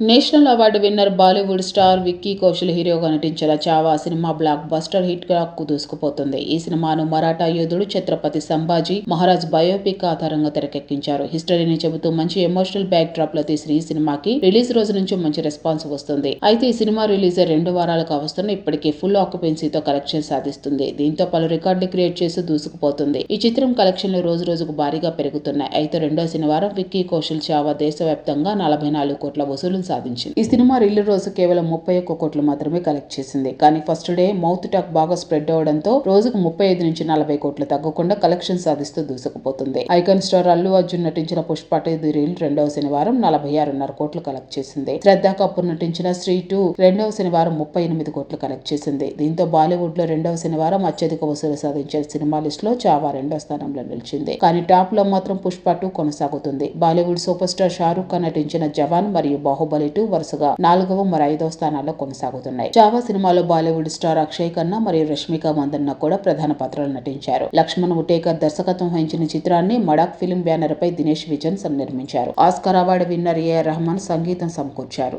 National award winner Bollywood star Vicky Kaushal హీరోగా నటించిన Chhaava cinema blockbuster హిట్గా దూసుకుపోతుంది ఈ సినిమాను మరాఠా యోధుడు ఛత్రపతి సంభాజీ మహారాజ్ బయోపిక్ ఆధారంగా తెరకెక్కించారు. హిస్టరీని చెబుతూ మంచి ఎమోషనల్ బ్యాక్ డ్రాప్లో తీసిన ఈ సినిమాకి రిలీజ్ రోజు నుంచి మంచి రెస్పాన్స్ వస్తుంది. అయితే ఈ సినిమా రిలీజ్ రెండు వారాలకు అవస్తున్న ఇప్పటికే ఫుల్ ఆక్యుపెన్సీతో కలెక్షన్ సాధిస్తుంది. దీంతో పలు రికార్డులు క్రియేట్ చేసి దూసుకుపోతుంది. ఈ చిత్రం కలెక్షన్లు రోజు రోజుకు భారీగా పెరుగుతున్నాయి. అయితే రెండో శనివారం విక్కీ కౌశల్ చావా దేశవ్యాప్తంగా నలభై నాలుగు కోట్ల వసూలు సాధించింది. ఈ సినిమా రిలీజ్ రోజు కేవలం ముప్పై ఒక్క కోట్లు మాత్రమే కలెక్ట్ చేసింది. కానీ ఫస్ట్ డే మౌత్ టాక్ బాగా స్ప్రెడ్ అవడంతో రోజుకు ముప్పై ఐదు నుంచి నలభై కోట్లు తగ్గకుండా కలెక్షన్ సాధిస్తూ దూసుకుపోతుంది. ఐకాన్ స్టార్ అల్లు అర్జున్ నటించిన పుష్ప ది రీల్ రెండవ శనివారం నలభై ఆరున్నర కోట్లు కలెక్ట్ చేసింది. శ్రద్ధా కపూర్ నటించిన శ్రీ టూ రెండవ శనివారం ముప్పై ఎనిమిది కోట్లు కలెక్ట్ చేసింది. దీంతో బాలీవుడ్లో రెండవ శనివారం అత్యధిక వసూలు సాధించిన సినిమా లిస్ట్లో చావా రెండో స్థానంలో నిలిచింది. కానీ టాప్లో మాత్రం పుష్ప టూ కొనసాగుతుంది. Bollywood super star Shahrukh Khan నటించిన జవాన్ మరియు బాహుబలి టూ వరుసగా నాలుగవ మరి ఐదవ స్థానాల్లో కొనసాగుతున్నాయి. చావా సినిమాలో బాలీవుడ్ స్టార్ అక్షయ్ ఖన్నా మరియు రష్మిక మందన్న కూడా ప్రధాన పాత్రలు నటించారు. లక్ష్మణ్ ఉటేకర్ దర్శకత్వం వహించిన చిత్రాన్ని మడాక్ ఫిల్మ్ బ్యానర్ పై దినేష్ విజన్ నిర్మించారు Oscar award winner AR Rahman సంగీతం సమకూర్చారు.